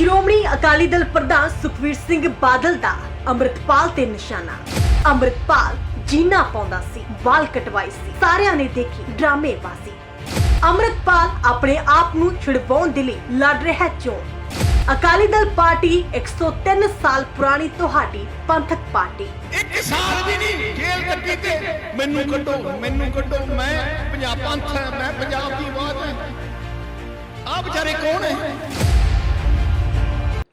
ਸ਼੍ਰੋਮਣੀ ਅਕਾਲੀ ਦਲ ਪ੍ਰਧਾਨ ਸੁਖਵੀਰ ਸਿੰਘ ਬਾਦਲ ਦਾ ਅੰਮ੍ਰਿਤਪਾਲ ਤੇ ਨਿਸ਼ਾਨਾ। ਅੰਮ੍ਰਿਤਪਾਲ ਜੀਨਾ ਪਾਉਂਦਾ ਸੀ, ਵਾਲ ਕਟਵਾਈ ਸੀ। ਸਾਰਿਆਂ ਨੇ ਦੇਖੀ ਡਰਾਮੇਬਾਜ਼ੀ। ਅੰਮ੍ਰਿਤਪਾਲ ਆਪਣੇ ਆਪ ਨੂੰ ਛਿੜਵਾਉਣ ਦੇ ਲਈ ਲੜ ਰਿਹਾ ਚੋਣ। ਅਕਾਲੀ ਦਲ ਪਾਰਟੀ 103 ਸਾਲ ਪੁਰਾਣੀ ਤੁਹਾਡੀ ਪੰਥਕ ਪਾਰਟੀ। ਇੱਕ ਸਾਲ ਵੀ ਨਹੀਂ ਜੇਲ੍ਹ ਕੱਟੀ ਤੇ ਮੈਨੂੰ ਕੱਢੋ ਮੈਨੂੰ ਕੱਢੋ। ਮੈਂ ਪੰਜਾਬ ਪੰਥ ਮੈਂ ਪੰਜਾਬ ਦੀ ਆਵਾਜ਼ ਹਾਂ। ਆ ਵਿਚਾਰੇ ਕੌਣ ਹੈ?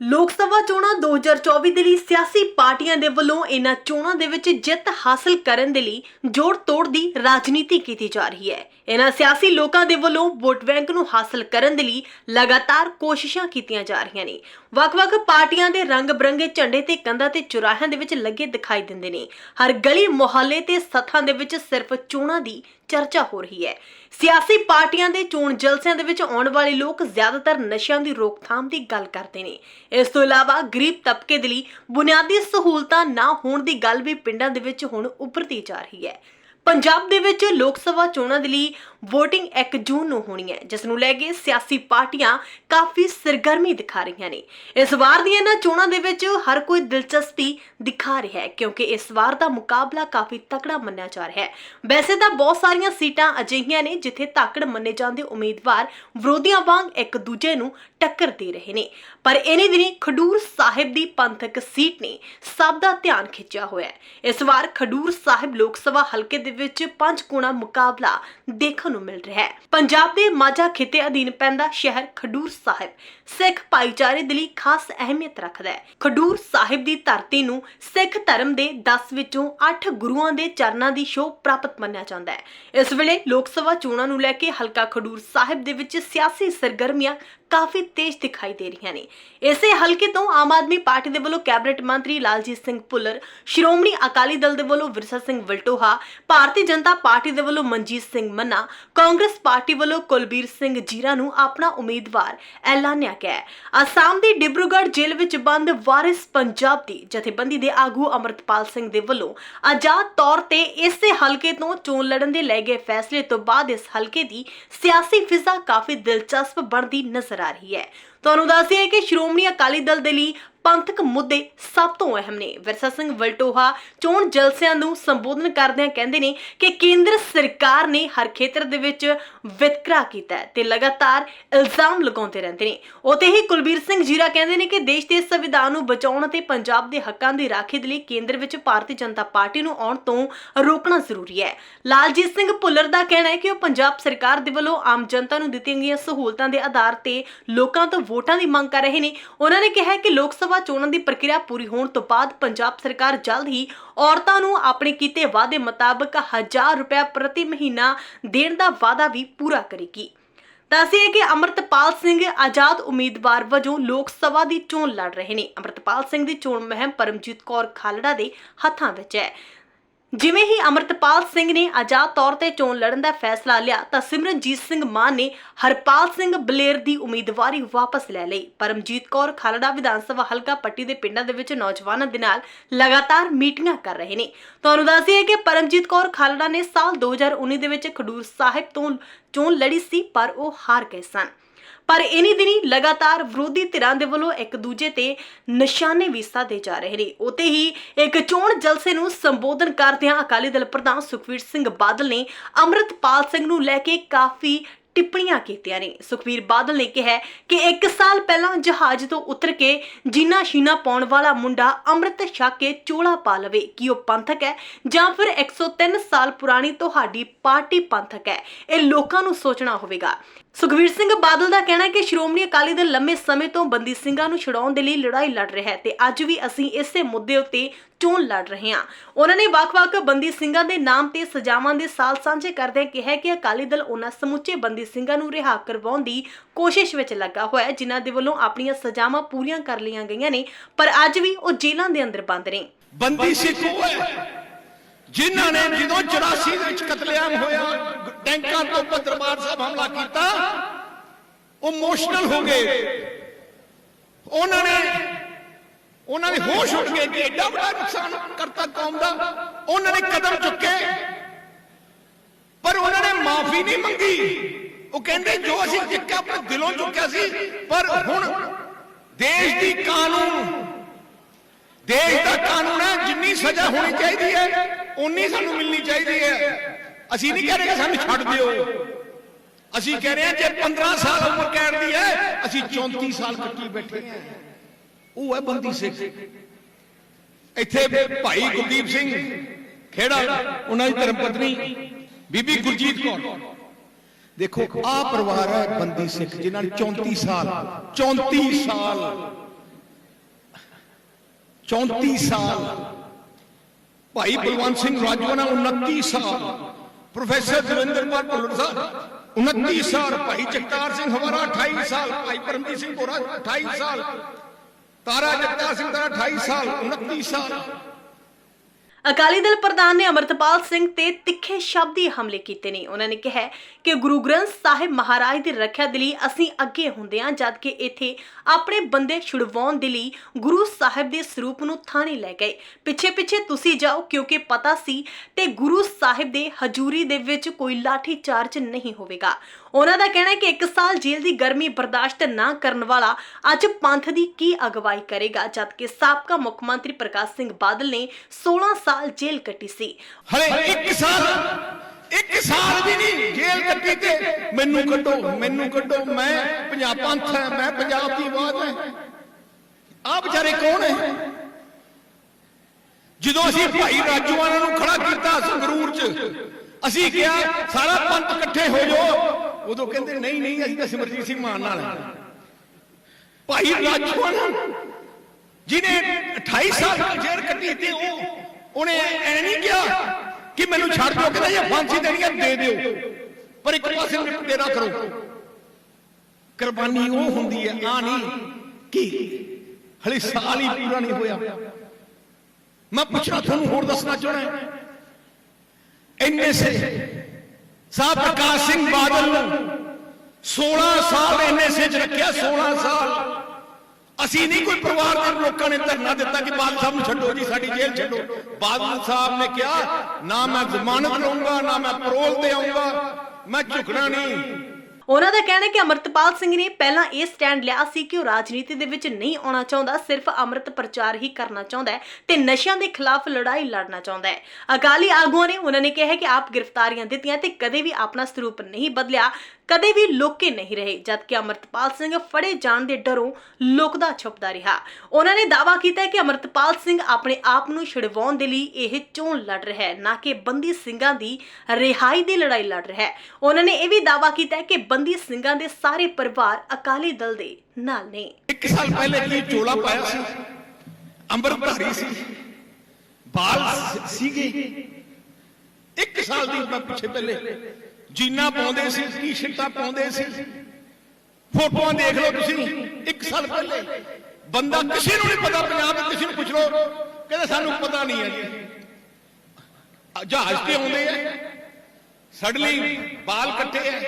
ਲੋਕ ਸਭਾ ਚੋਣਾਂ 2024 ਦੇ ਲਈ ਸਿਆਸੀ ਪਾਰਟੀਆਂ ਦੇ ਵੱਲੋਂ ਇਹਨਾਂ ਚੋਣਾਂ ਦੇ ਵਿੱਚ ਜਿੱਤ ਹਾਸਲ ਕਰਨ ਦੇ ਲਈ ਜੋੜ ਤੋੜ ਦੀ ਰਾਜਨੀਤੀ ਕੀਤੀ ਜਾ ਰਹੀ ਹੈ। ਇਹਨਾਂ ਸਿਆਸੀ ਲੋਕਾਂ ਦੇ ਵੱਲੋਂ ਵੋਟ ਬੈਂਕ ਨੂੰ ਹਾਸਲ ਕਰਨ ਦੇ ਲਈ ਲਗਾਤਾਰ ਕੋਸ਼ਿਸ਼ਾਂ ਕੀਤੀਆਂ ਜਾ ਰਹੀਆਂ ਨੇ। ਵੱਖ-ਵੱਖ ਪਾਰਟੀਆਂ ਦੇ ਰੰਗ-ਬਰੰਗੇ ਝੰਡੇ ਤੇ ਕੰਧਾਂ ਤੇ ਚੁਰਾਹਿਆਂ ਦੇ ਵਿੱਚ ਲੱਗੇ ਦਿਖਾਈ ਦਿੰਦੇ ਨੇ। ਹਰ ਗਲੀ ਮੁਹੱਲੇ ਤੇ ਸਥਾਂ ਦੇ ਵਿੱਚ ਸਿਰਫ ਚੋਣਾਂ ਦੀ ਚਰਚਾ ਹੋ ਰਹੀ ਹੈ। ਸਿਆਸੀ ਪਾਰਟੀਆਂ ਦੇ ਚੋਣ ਜਲਸਿਆਂ ਦੇ ਵਿੱਚ ਆਉਣ ਵਾਲੇ ਲੋਕ ਜ਼ਿਆਦਾਤਰ ਨਸ਼ਿਆਂ ਦੀ ਰੋਕਥਾਮ ਦੀ ਗੱਲ ਕਰਦੇ ਨੇ। ਇਸ ਤੋਂ ਇਲਾਵਾ ਗਰੀਬ ਤਬਕੇ ਦੇ ਲਈ ਬੁਨਿਆਦੀ ਸਹੂਲਤਾਂ ਨਾ ਹੋਣ ਦੀ ਗੱਲ ਵੀ ਪਿੰਡਾਂ ਦੇ ਵਿੱਚ ਹੁਣ ਉੱਭਰਦੀ ਜਾ ਰਹੀ ਹੈ। ਪੰਜਾਬ ਦੇ ਵਿੱਚ ਲੋਕ ਸਭਾ ਚੋਣਾਂ ਦੇ ਲਈ VOTING 1 ਜੂਨ ਨੂੰ ਹੋਣੀ ਹੈ, ਜਿਸ ਨੂੰ ਲੈ ਕੇ ਸਿਆਸੀ ਪਾਰਟੀਆਂ ਕਾਫੀ ਸਰਗਰਮੀ ਦਿਖਾ ਰਹੀਆਂ ਨੇ। ਇਸ ਵਾਰ ਦੀਆਂ ਇਹਨਾਂ ਚੋਣਾਂ ਦੇ ਵਿੱਚ ਹਰ ਕੋਈ ਦਿਲਚਸਪੀ ਦਿਖਾ ਰਿਹਾ ਹੈ, ਕਿਉਂਕਿ ਇਸ ਵਾਰ ਦਾ ਮੁਕਾਬਲਾ ਕਾਫੀ ਤਕੜਾ ਮੰਨਿਆ ਜਾ ਰਿਹਾ ਹੈ। ਵੈਸੇ ਤਾਂ ਬਹੁਤ ਸਾਰੀਆਂ ਸੀਟਾਂ ਅਜਿਹੀਆਂ ਨੇ ਜਿੱਥੇ ਤਾਕੜ ਮੰਨੇ ਜਾਂਦੇ ਉਮੀਦਵਾਰ ਵਿਰੋਧੀਆਂ ਵਾਂਗ ਇੱਕ ਦੂਜੇ ਨੂੰ ਟੱਕਰ ਦੇ ਰਹੇ ਨੇ। ਪਰ ਇਹਨੇ ਦਿਨੀ ਖਡੂਰ ਸਾਹਿਬ ਦੀ ਪੰਥਕ ਸੀਟ ਨੇ ਸਭ ਦਾ ਧਿਆਨ ਖਿੱਚਿਆ ਹੋਇਆ ਹੈ। ਇਸ ਵਾਰ ਖਡੂਰ ਸਾਹਿਬ ਲੋਕ ਸਭਾ ਹਲਕੇ ਦੇ ਵਿੱਚ ਪੰਜ ਕੋਣਾ ਮੁਕਾਬਲਾ ਦੇਖਣ ਨੂੰ ਮਿਲ ਰਿਹਾ ਹੈ। ਪੰਜਾਬ ਦੇ ਮਾਝਾ ਖਿੱਤੇ ਅਧੀਨ ਪੈਂਦਾ ਸ਼ਹਿਰ ਖਡੂਰ ਸਾਹਿਬ। ਸਿੱਖ ਭਾਈਚਾਰੇ ਦੇ ਲਈ ਖਾਸ ਅਹਿਮੀਅਤ ਰੱਖਦਾ ਹੈ। ਖਡੂਰ ਸਾਹਿਬ ਦੀ ਧਰਤੀ ਨੂੰ ਸਿੱਖ ਧਰਮ ਦੇ 10 ਵਿੱਚੋਂ 8 ਗੁਰੂਆਂ ਦੇ ਚਰਨਾਂ ਦੀ ਸ਼ੋਭ ਪ੍ਰਾਪਤ ਮੰਨਿਆ ਜਾਂਦਾ ਹੈ। ਇਸ ਵੇਲੇ ਲੋਕ ਸਭਾ ਚੋਣਾਂ ਨੂੰ ਲੈ ਕੇ ਹਲਕਾ ਖਡੂਰ ਸਾਹਿਬ ਦੇ ਵਿੱਚ ਸਿਆਸੀ ਸਰਗਰਮੀਆਂ ਕਾਫੀ ਤੇਜ਼ ਦਿਖਾਈ ਦੇ ਰਹੀਆਂ ਨੇ। ਇਸੇ ਹਲਕੇ ਤੋਂ ਆਮ ਆਦਮੀ ਪਾਰਟੀ ਦੇ ਵੱਲੋਂ ਕੈਬਨਿਟ ਮੰਤਰੀ ਲਾਲਜੀਤ ਸਿੰਘ ਭੁੱਲਰ, ਸ਼੍ਰੋਮਣੀ ਅਕਾਲੀ ਦਲ ਦੇ ਵੱਲੋਂ ਵਿਰਸਾ ਸਿੰਘ ਵਲਟੋਹਾ, ਭਾਰਤੀ ਜਨਤਾ ਪਾਰਟੀ ਦੇ ਵੱਲੋਂ ਮਨਜੀਤ ਸਿੰਘ ਮੰਨਾ, ਕਾਂਗਰਸ ਪਾਰਟੀ ਵੱਲੋਂ ਕੁਲਬੀਰ ਸਿੰਘ ਜੀਰਾ ਨੂੰ ਆਪਣਾ ਉਮੀਦਵਾਰ ਐਲਾਨਿਆ ਗਿਆ ਹੈ। ਅਸਾਮ ਦੀ ਡਿਬਰੂਗੜ੍ਹ ਜੇਲ੍ਹ ਵਿੱਚ ਬੰਦ ਵਾਰਿਸ ਪੰਜਾਬ ਦੀ ਜਥੇਬੰਦੀ ਦੇ ਆਗੂ ਅਮਰਤਪਾਲ ਸਿੰਘ ਦੇ ਵੱਲੋਂ ਆਜ਼ਾਦ ਤੌਰ ਤੇ ਇਸੇ ਹਲਕੇ ਤੋਂ ਚੋਣ ਲੜਨ ਦੇ ਲਏ ਗਏ ਫੈਸਲੇ ਤੋਂ ਬਾਅਦ ਇਸ ਹਲਕੇ ਦੀ ਸਿਆਸੀ ਫਿਜ਼ਾ ਕਾਫੀ ਦਿਲਚਸਪ ਬਣਦੀ ਨਜ਼ਰ ਆ ਰਹੀ ਹੈ। ਤੁਹਾਨੂੰ ਦੱਸ ਦਈਏ ਕਿ ਸ਼੍ਰੋਮਣੀ ਅਕਾਲੀ ਦਲ ਦੇ ਲਈ ਪੰਥਕ ਮੁੱਦੇ ਸਭ ਤੋਂ ਅਹਿਮ ਨੇ। ਵਿਰਸਾ ਸਿੰਘ ਵਲਟੋਹਾ ਚੋਣ ਜਲਸਿਆਂ ਨੂੰ ਸੰਬੋਧਨ ਕਰਦਿਆਂ ਕਹਿੰਦੇ ਨੇ ਕਿ ਕੇਂਦਰ ਸਰਕਾਰ ਨੇ ਹਰ ਖੇਤਰ ਦੇ ਵਿੱਚ ਵਿਤਕਰਾ ਕੀਤਾ ਤੇ ਲਗਾਤਾਰ ਇਲਜ਼ਾਮ ਲਗਾਉਂਦੇ ਰਹਿੰਦੇ ਨੇ। ਉਤੇ ਹੀ ਕੁਲਬੀਰ ਸਿੰਘ ਜੀਰਾ ਕਹਿੰਦੇ ਨੇ ਕਿ ਦੇਸ਼ ਦੇ ਸੰਵਿਧਾਨ ਨੂੰ ਬਚਾਉਣ ਅਤੇ ਪੰਜਾਬ ਦੇ ਹੱਕਾਂ ਦੀ ਰਾਖੀ ਦੇ ਲਈ ਕੇਂਦਰ ਵਿੱਚ ਭਾਰਤੀ ਜਨਤਾ ਪਾਰਟੀ ਨੂੰ ਆਉਣ ਤੋਂ ਰੋਕਣਾ ਜ਼ਰੂਰੀ ਹੈ। ਲਾਲਜੀਤ ਸਿੰਘ ਭੁੱਲਰ ਦਾ ਕਹਿਣਾ ਹੈ ਕਿ ਉਹ ਪੰਜਾਬ ਸਰਕਾਰ ਦੇ ਵੱਲੋਂ ਆਮ ਜਨਤਾ ਨੂੰ ਦਿੱਤੀਆਂ ਗਈਆਂ ਸਹੂਲਤਾਂ ਦੇ ਆਧਾਰ ਤੇ ਲੋਕਾਂ ਤੋਂ ਵੋਟਾਂ ਦੀ ਮੰਗ ਕਰ ਰਹੇ ਨੇ। ਉਹਨਾਂ ਨੇ ਕਿਹਾ ਕਿ ਲੋਕ ਸਭਾ ਚੋਣਾਂ ਦੀ ਪ੍ਰਕਿਰਿਆ ਪੂਰੀ ਹੋਣ ਤੋਂ ਬਾਅਦ ਪੰਜਾਬ ਸਰਕਾਰ ਜਲਦ ਹੀ ਔਰਤਾਂ ਨੂੰ ਆਪਣੇ ਕੀਤੇ ਵਾਅਦੇ ਮੁਤਾਬਕ 1000 ਰੁਪਏ ਪ੍ਰਤੀ ਮਹੀਨਾ ਦੇਣ ਦਾ ਵਾਅਦਾ ਵੀ ਪੂਰਾ ਕਰੇਗੀ। ਦੱਸਿਏ ਕਿ ਅਮਰਤਪਾਲ ਸਿੰਘ ਆਜ਼ਾਦ ਉਮੀਦਵਾਰ ਵਜੋਂ ਲੋਕ ਸਭਾ ਦੀ ਚੋਣ ਲੜ ਰਹੇ ਨੇ। ਅਮਰਤਪਾਲ ਸਿੰਘ ਦੀ ਚੋਣ ਮੁਹਿੰਮ ਪਰਮਜੀਤ ਕੌਰ ਖਾਲੜਾ ਦੇ ਹੱਥਾਂ ਵਿੱਚ ਹੈ। ਜਿਵੇਂ ਹੀ ਅਮਰਤਪਾਲ ਸਿੰਘ ਨੇ ਆਜ਼ਾਦ ਤੌਰ ਤੇ ਚੋਣ ਲੜਨ ਦਾ ਫੈਸਲਾ ਲਿਆ, ਤਾਂ ਸਿਮਰਨਜੀਤ ਸਿੰਘ ਮਾਨ ਨੇ ਹਰਪਾਲ ਸਿੰਘ ਬਲੇਰ ਦੀ ਉਮੀਦਵਾਰੀ ਵਾਪਸ ਲੈ ਲਈ। ਪਰਮਜੀਤ ਕੌਰ ਖਾਲੜਾ ਵਿਧਾਨ ਸਭਾ ਹਲਕਾ ਪੱਟੀ ਦੇ ਪਿੰਡਾਂ ਦੇ ਵਿੱਚ ਨੌਜਵਾਨਾਂ ਦੇ ਨਾਲ ਲਗਾਤਾਰ ਮੀਟਿੰਗਾਂ ਕਰ ਰਹੇ ਨੇ। ਤੁਹਾਨੂੰ ਦੱਸ ਦਈਏ ਕਿ ਪਰਮਜੀਤ ਕੌਰ ਖਾਲੜਾ ਨੇ ਸਾਲ 2019 ਦੇ ਵਿੱਚ ਖਡੂਰ ਸਾਹਿਬ ਤੋਂ ਚੋਣ ਲੜੀ ਸੀ, ਪਰ ਉਹ ਹਾਰ ਗਏ ਸਨ। ਪਰ ਇਨੀ ਦਿਨੀ ਲਗਾਤਾਰ ਵਿਰੋਧੀ ਧਿਰਾਂ ਦੇ ਵੱਲੋਂ ਇੱਕ ਦੂਜੇ ਤੇ ਨਿਸ਼ਾਨੇ ਵੀ ਸਾਧੇ ਜਾ ਰਹੇ ਨੇ। ਉਤੇ ਹੀ ਇੱਕ ਚੋਣ ਜਲਸੇ ਨੂੰ ਸੰਬੋਧਨ ਕਰਦਿਆਂ ਅਕਾਲੀ ਦਲ ਪ੍ਰਧਾਨ ਸੁਖਵੀਰ ਸਿੰਘ ਬਾਦਲ ਨੇ ਅੰਮ੍ਰਿਤਪਾਲ ਸਿੰਘ ਨੂੰ ਲੈ ਕੇ ਕਾਫੀ ਟਿੱਪਣੀਆਂ ਕੀਤੀਆਂ ਨੇ। ਸੁਖਵੀਰ ਬਾਦਲ ਨੇ ਕਿਹਾ ਕਿ 1 ਸਾਲ ਪਹਿਲਾਂ ਜਹਾਜ਼ ਤੋਂ ਉਤਰ ਕੇ ਜੀਨਾ ਸ਼ੀਨਾ ਪਾਉਣ ਵਾਲਾ ਮੁੰਡਾ ਅੰਮ੍ਰਿਤ ਛਕ ਕੇ ਚੋਲਾ ਪਾ ਲਵੇ, ਕਿ ਉਹ ਪੰਥਕ ਹੈ ਜਾਂ ਫਿਰ 103 ਸਾਲ ਪੁਰਾਣੀ ਤੁਹਾਡੀ ਪਾਰਟੀ ਪੰਥਕ ਹੈ? ਇਹ ਲੋਕਾਂ ਨੂੰ ਸੋਚਣਾ ਹੋਵੇਗਾ। ਸੁਖਵੀਰ ਸਿੰਘ ਬਾਦਲ ਦਾ ਕਹਿਣਾ ਹੈ ਕਿ ਸ਼੍ਰੋਮਣੀ ਅਕਾਲੀ ਦਲ ਲੰਮੇ ਸਮੇਂ ਤੋਂ ਬੰਦੀ ਸਿੰਘਾਂ ਨੂੰ ਛੁਡਾਉਣ ਦੇ ਲਈ ਲੜਾਈ ਲੜ ਰਿਹਾ ਹੈ ਤੇ ਅੱਜ ਵੀ ਅਸੀਂ ਇਸੇ ਮੁੱਦੇ ਉੱਤੇ ਚੋਣ ਲੜ ਰਹੇ ਹਾਂ। ਉਹਨਾਂ ਨੇ ਵੱਖ-ਵੱਖ ਬੰਦੀ ਸਿੰਘਾਂ ਦੇ ਨਾਮ ਤੇ ਸਜ਼ਾਵਾਂ ਦੇ ਸਾਲ ਸਾਂਝੇ ਕਰਦਿਆਂ ਕਿਹਾ ਕਿ ਅਕਾਲੀ ਦਲ ਉਹਨਾਂ ਸਮੁੱਚੇ ਬੰਦੀ ਸਿੰਘਾਂ ਨੂੰ ਰਿਹਾ ਕਰਵਾਉਣ ਦੀ ਕੋਸ਼ਿਸ਼ ਵਿੱਚ ਲੱਗਾ ਹੋਇਆ ਹੈ, ਜਿਨ੍ਹਾਂ ਦੇ ਵੱਲੋਂ ਆਪਣੀਆਂ ਸਜ਼ਾਵਾਂ ਪੂਰੀਆਂ ਕਰ ਲਈਆਂ ਗਈਆਂ ਨੇ, ਪਰ ਅੱਜ ਵੀ ਉਹ ਜੇਲ੍ਹਾਂ ਦੇ ਅੰਦਰ ਬੰਦ ਨੇ। ਬੰਦੀ ਸਿੱਖ ਉਹ ਹੈ ਜਿਨ੍ਹਾਂ ਨੇ ਜਦੋਂ 84 ਦੇ ਵਿੱਚ ਕਤਲੇਆਮ ਹੋਇਆ, ਟੈਂਕਾਂ ਤੋਂ ਉੱਪਰ ਦਰਬਾਰ ਸਾਹਿਬ ਹਮਲਾ ਕੀਤਾ, ਉਹ ਇਮੋਸ਼ਨਲ ਹੋ ਗਏ। ਉਹਨਾਂ ਨੇ, ਉਹਨਾਂ ਦੇ ਹੋਸ਼ ਉੱਠ ਗਏ ਕਿ ਐਡਾ ਵੱਡਾ ਨੁਕਸਾਨ ਕਰਤਾ ਕੌਮ ਦਾ। ਉਹਨਾਂ ਨੇ ਕਦਮ ਚੁੱਕੇ, ਪਰ ਉਹਨਾਂ ਨੇ ਮਾਫੀ ਨਹੀਂ ਮੰਗੀ। ਉਹ ਕਹਿੰਦੇ, ਜੋ ਅਸੀਂ ਚੁੱਕਿਆ ਆਪਣੇ ਦਿਲੋਂ ਚੁੱਕਿਆ ਸੀ, ਪਰ ਹੁਣ ਦੇਸ਼ ਦੀ ਕਾਨੂੰਨ, ਦੇਸ਼ ਦਾ ਕਾਨੂੰਨ ਹੈ, ਜਿੰਨੀ ਸਜ਼ਾ ਹੋਣੀ ਚਾਹੀਦੀ ਹੈ ਉਨੀ ਸਾਨੂੰ ਮਿਲਣੀ ਚਾਹੀਦੀ ਹੈ। ਅਸੀਂ ਨਹੀਂ ਕਹਿ ਰਹੇ ਕਿ ਸਾਨੂੰ ਛੱਡ ਦਿਓ। ਅਸੀਂ ਕਹਿ ਰਹੇ ਹਾਂ ਜੇ 15 ਸਾਲ ਉਮਰ ਕੈਦ ਦੀ ਹੈ, ਅਸੀਂ 34 ਸਾਲ ਕੱਟੀ ਬੈਠੇ ਹਾਂ। ਉਹ ਹੈ ਬੰਦੀ ਸਿੱਖ। ਇੱਥੇ ਭਾਈ ਗੁਰਦੀਪ ਸਿੰਘ ਖੇੜਾ, ਉਹਨਾਂ ਦੀ ਧਰਮ ਪਤਨੀ, ਬੀਬੀ ਗੁਰਜੀਤ ਕੌਰ। ਦੇਖੋ ਆ ਪਰਿਵਾਰ ਹੈ ਬੰਦੀ ਸਿੱਖ, ਜਿਨ੍ਹਾਂ ਨੇ 34 ਸਾਲ 34 ਸਾਲ 34 ਸਾਲ ਭਾਈ ਬਲਵੰਤ ਸਿੰਘ ਰਾਜਵਾਨਾ 29 ਸਾਲ। ਪ੍ਰੋਫੈਸਰ ਜਵਿੰਦਰਪਾਲ ਭੁੱਲਰ ਸਾਹਿਬ 29 ਸਾਲ। ਭਾਈ ਜਗਤਾਰ ਸਿੰਘ ਹਵਾਰਾ 28 ਸਾਲ। ਭਾਈ ਪਰਮਜੀਤ ਸਿੰਘ ਬੋਰਾ 28 ਸਾਲ। ਤਾਰਾ ਜਗਤਾਰ ਸਿੰਘ ਤਾਰਾ 28 ਸਾਲ। 29 ਸਾਲ। ਅਕਾਲੀ ਦਲ ਪ੍ਰਧਾਨ ਨੇ ਅਮਰਤਪਾਲ ਸਿੰਘ ਤੇ ਤਿੱਖੇ ਸ਼ਬਦੀ ਹਮਲੇ ਕੀਤੇ ਨੇ। ਉਹਨਾਂ ਨੇ ਕਿਹਾ ਕਿ ਗੁਰੂ ਗ੍ਰੰਥ ਸਾਹਿਬ ਮਹਾਰਾਜ ਦੀ ਰੱਖਿਆ ਦੇ ਲਈ ਅਸੀਂ ਅੱਗੇ ਹੁੰਦੇ ਹਾਂ ਜਦ ਕਿ ਇੱਥੇ ਆਪਣੇ ਬੰਦੇ ਛੁਡਵਾਉਣ ਦੇ ਲਈ ਗੁਰੂ ਸਾਹਿਬ ਦੇ ਸਰੂਪ ਨੂੰ ਥਾਣੇ ਲੈ ਗਏ। ਪਿੱਛੇ ਪਿੱਛੇ ਤੁਸੀਂ ਜਾਓ, ਕਿਉਂਕਿ ਪਤਾ ਸੀ ਤੇ ਗੁਰੂ ਸਾਹਿਬ ਦੇ ਹਜ਼ੂਰੀ ਦੇ ਵਿੱਚ ਕੋਈ ਲਾਠੀ ਚਾਰਜ ਨਹੀਂ ਹੋਵੇਗਾ। ਉਹਨਾਂ ਦਾ ਕਹਿਣਾ ਹੈ ਕਿ 1 ਸਾਲ ਜੇਲ੍ਹ ਦੀ ਗਰਮੀ ਬਰਦਾਸ਼ਤ ਨਾ ਕਰਨ ਵਾਲਾ ਅੱਜ ਪੰਥ ਦੀ ਕੀ ਅਗਵਾਈ ਕਰੇਗਾ, ਜਦ ਸਾਬਕਾ ਮੁੱਖ ਮੰਤਰੀ ਪ੍ਰਕਾਸ਼ ਸਿੰਘ ਬਾਦਲ ਨੇ 16 ਸਾਲ ਜੇਲ੍ਹ ਕੱਟੀ ਸੀ। ਹਲੇ ਇੱਕ ਸਾਲ ਇੱਕ ਸਾਲ ਵੀ ਨਹੀਂ, ਜੇਲ੍ਹ ਕੱਟੀ ਤੇ ਮੈਨੂੰ ਕੱਢੋ ਮੈਨੂੰ ਕੱਢੋ, ਮੈਂ ਪੰਜਾਬ ਪੰਥ ਹੈ, ਮੈਂ ਪੰਜਾਬ ਦੀ ਆਵਾਜ਼ ਹੈ। ਆ ਵਿਚਾਰੇ ਕੌਣ ਹੈ? ਜਦੋਂ ਅਸੀਂ ਭਾਈ ਰਾਜੂਆਣਾ ਨੂੰ ਖੜਾ ਕੀਤਾ ਸੰਗਰੂਰ 'ਚ, ਅਸੀਂ ਕਿਹਾ, ਸਾਰਾ ਪੰਥ ਇਕੱਠੇ ਹੋ ਜਾਓ। ਉਦੋਂ ਕਹਿੰਦੇ ਨਹੀਂ ਨਹੀਂ ਅਸੀਂ ਤਾਂ ਸਿਮਰਜੀਤ ਸਿੰਘ ਮਾਨ ਨਾਲ ਹਾਂ। ਭਾਈ ਰਾਜੂਆਣਾ ਜਿਹਨੇ 28 ਸਾਲ ਜੇਲ੍ਹ ਕੱਟੀ ਤੇ ਉਹ ਉਹਨੇ ਐ ਨਹੀਂ ਕਿਹਾ ਕਿ ਮੈਨੂੰ ਛੱਡ ਦਿਓ ਕਹਿੰਦਾ ਜੇ ਫਾਂਸੀ ਦੇਣੀ ਹੈ ਦੇ ਦਿਓ। ਪਰ ਇੱਕ ਪਾਸੇ ਨਿਪਟੇਰਾ ਕਰੋ। ਕੁਰਬਾਨੀ ਉਹ ਹੁੰਦੀ ਹੈ ਆ ਨਹੀਂ ਕਿ ਹਲੇ ਸਾਲ ਹੀ ਪੂਰਾ ਨਹੀਂ ਹੋਇਆ। ਮੈਂ ਪੁੱਛਣਾ ਤੁਹਾਨੂੰ ਹੋਰ ਦੱਸਣਾ ਚਾਹਣਾ ਇੰਨੇ ਸੇ ਸਾਹਿਬ ਪ੍ਰਕਾਸ਼ ਸਿੰਘ ਬਾਦਲ ਨੂੰ 16 ਸਾਲ ਸੇ ਚ ਰੱਖਿਆ 16 ਸਾਲ ਅਸੀਂ ਨਹੀਂ ਕੋਈ ਪਰਿਵਾਰ ਦੇ ਲੋਕਾਂ ਨੇ ਧਰਨਾ ਦਿੱਤਾ ਕਿ ਬਾਦਲ ਸਾਹਿਬ ਨੂੰ ਛੱਡੋ ਜੀ ਸਾਡੀ ਜੇਲ੍ਹ ਛੱਡੋ। ਬਾਦਲ ਸਾਹਿਬ ਨੇ ਕਿਹਾ ਨਾ ਮੈਂ ਜ਼ਮਾਨਤ ਲਵਾਂਗਾ ਨਾ ਮੈਂ ਪਰੋਲ ਤੇ ਆਉਂਗਾ ਮੈਂ ਝੁਕਣਾ ਨਹੀਂ। ਉਹਨਾਂ ਦਾ ਕਹਿਣਾ ਹੈ ਕਿ ਅਮਰਤਪਾਲ ਸਿੰਘ ਨੇ ਪਹਿਲਾਂ ਇਹ ਸਟੈਂਡ ਲਿਆ ਸੀ ਕਿ ਉਹ ਰਾਜਨੀਤੀ ਦੇ ਵਿੱਚ ਨਹੀਂ ਆਉਣਾ ਚਾਹੁੰਦਾ, ਸਿਰਫ ਅੰਮ੍ਰਿਤ ਪ੍ਰਚਾਰ ਹੀ ਕਰਨਾ ਚਾਹੁੰਦਾ ਹੈ ਤੇ ਨਸ਼ਿਆਂ ਦੇ ਖਿਲਾਫ ਲੜਾਈ ਲੜਨਾ ਚਾਹੁੰਦਾ ਹੈ। ਅਕਾਲੀ ਆਗੂਆਂ ਨੇ ਉਹਨਾਂ ਨੇ ਕਿਹਾ ਕਿ ਆਪ ਗ੍ਰਿਫਤਾਰੀਆਂ ਦਿੱਤੀਆਂ ਤੇ ਕਦੇ ਵੀ ਆਪਣਾ ਸਰੂਪ ਨਹੀਂ ਬਦਲਿਆ, ਕਦੇ ਵੀ ਲੋਕੇ ਨਹੀਂ ਰਹੇ, ਜਦਕਿ ਅਮਰਤਪਾਲ ਸਿੰਘ ਫੜੇ ਜਾਣ ਦੇ ਡਰੋਂ ਲੋਕਦਾ ਛੁਪਦਾ ਰਿਹਾ। ਉਹਨਾਂ ਨੇ ਦਾਅਵਾ ਕੀਤਾ ਕਿ ਅਮਰਤਪਾਲ ਸਿੰਘ ਆਪਣੇ ਆਪ ਨੂੰ ਛੁਡਵਾਉਣ ਦੇ ਲਈ ਇਹ ਚੋਣ ਲੜ ਰਿਹਾ ਹੈ, ਨਾ ਕਿ ਬੰਦੀ ਸਿੰਘਾਂ ਦੀ ਰਿਹਾਈ ਦੀ ਲੜਾਈ ਲੜ ਰਿਹਾ ਹੈ। ਉਹਨਾਂ ਨੇ ਇਹ ਵੀ ਦਾਅਵਾ ਕੀਤਾ ਕਿ ਬੰਦੀ ਸਿੰਘਾਂ ਦੇ ਸਾਰੇ ਪਰਿਵਾਰ ਅਕਾਲੀ ਦਲ ਦੇ ਨਾਲ ਨੇ। ਇੱਕ ਸਾਲ ਪਹਿਲੇ ਕੀ ਚੋਲਾ ਪਾਇਆ ਸੀ? ਅੰਮ੍ਰਿਤਧਾਰੀ ਸੀ। ਬਾਲ ਸੀਗੇ। ਇੱਕ ਸਾਲ ਦੀ ਮੈਂ ਪਿੱਛੇ ਪਹਿਲੇ ਜੀਨਾ ਪਾਉਂਦੇ ਸੀ ਟੀ ਸ਼ਰਟਾਂ ਪਾਉਂਦੇ ਸੀ। ਫੋਟੋਆਂ ਦੇਖ ਲਓ ਤੁਸੀਂ, ਇੱਕ ਸਾਲ ਪਹਿਲੇ। ਬੰਦਾ ਕਿਸੇ ਨੂੰ ਨਹੀਂ ਪਤਾ, ਪੰਜਾਬ ਦੇ ਕਿਸੇ ਨੂੰ ਪੁੱਛ ਲਓ। ਕਹਿੰਦੇ ਸਾਨੂੰ ਪਤਾ ਨਹੀਂ ਹੈ। ਜੀ ਜਹਾਜ਼ ਤੇ ਆਉਂਦੇ ਆ। ਸਡਲੀ ਬਾਲ ਕੱਟੇ ਆ।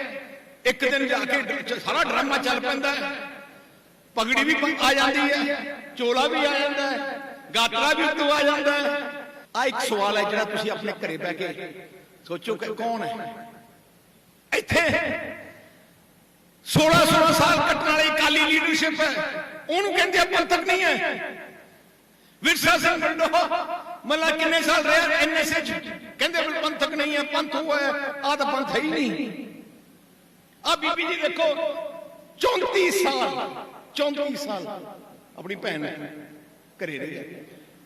ਇੱਕ ਦਿਨ ਜਾ ਕੇ ਸਾਰਾ ਡਰਾਮਾ ਚੱਲ ਪੈਂਦਾ ਹੈ। ਪਗੜੀ ਵੀ ਆ ਜਾਂਦੀ ਹੈ, ਚੋਲਾ ਵੀ ਆ ਜਾਂਦਾ ਹੈ, ਗਾਤਰਾ ਵੀ ਉੱਤੋਂ ਆ ਜਾਂਦਾ ਹੈ। ਆ ਇੱਕ ਸਵਾਲ ਹੈ ਜਿਹੜਾ ਤੁਸੀਂ ਆਪਣੇ ਘਰੇ ਬਹਿ ਕੇ ਸੋਚੋ ਕਿ ਕੌਣ ਹੈ? ਇੱਥੇ 16 16 ਸਾਲ ਕੱਟਣ ਵਾਲੀ ਕਾਲੀ ਲੀਡਰਸ਼ਿਪ ਹੈ। ਉਹਨੂੰ ਕਹਿੰਦੇ ਆ ਪੰਥਕ ਨਹੀਂ ਹੈ। ਵਿਰਸਾ ਸਿੰਘ ਮੰਡੋ, ਮੱਲਾ ਕਿੰਨੇ ਸਾਲ ਰਿਹਾ? ਐਨਐਸਏ ਕਹਿੰਦੇ ਪੰਥਕ ਨਹੀਂ ਹੈ, ਪੰਥ ਹੋਇਆ ਹੈ ਆ ਤਾਂ ਪੰਥ ਹੈ ਹੀ ਨਹੀਂ। ਆ ਬੀਬੀ ਜੀ ਦੇਖੋ 34 ਸਾਲ 34 ਸਾਲ ਆਪਣੀ ਭੈਣ ਘਰੇ ਰਹੀ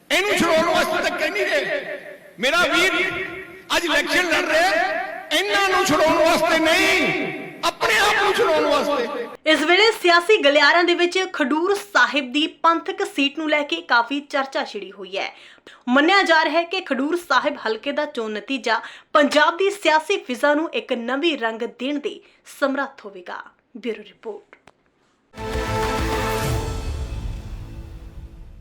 ਇਹਨੂੰ ਛਡਾਉਣ ਵਾਸਤੇ ਤਾਂ ਕਹਿੰਦੀ ਰਹੇ ਮੇਰਾ ਵੀਰ ਅੱਜ ਇਲੈਕਸ਼ਨ ਲੜ ਰਿਹਾ ਇਹਨਾਂ ਨੂੰ ਛਡਾਉਣ ਵਾਸਤੇ ਨਹੀਂ, ਆਪਣੇ ਆਪ ਨੂੰ ਛਡਾਉਣ ਵਾਸਤੇ। ਇਸ ਵੇਲੇ ਸਿਆਸੀ ਗਲਿਆਰਾਂ ਦੇ ਵਿੱਚ ਖਡੂਰ ਸਾਹਿਬ ਦੀ ਪੰਥਕ ਸੀਟ ਨੂੰ ਲੈ ਕੇ ਕਾਫੀ ਚਰਚਾ ਛਿੜੀ ਹੋਈ ਹੈ। ਮੰਨਿਆ ਜਾ ਰਿਹਾ ਹੈ ਕਿ ਖਡੂਰ ਸਾਹਿਬ ਹਲਕੇ ਦਾ ਚੋਣ ਨਤੀਜਾ ਪੰਜਾਬ ਦੀ ਸਿਆਸੀ ਫਿਜ਼ਾ ਨੂੰ ਇੱਕ ਨਵੀਂ ਰੰਗ ਦੇਣ ਦੇ ਸਮਰੱਥ ਹੋਵੇਗਾ। Bureau report.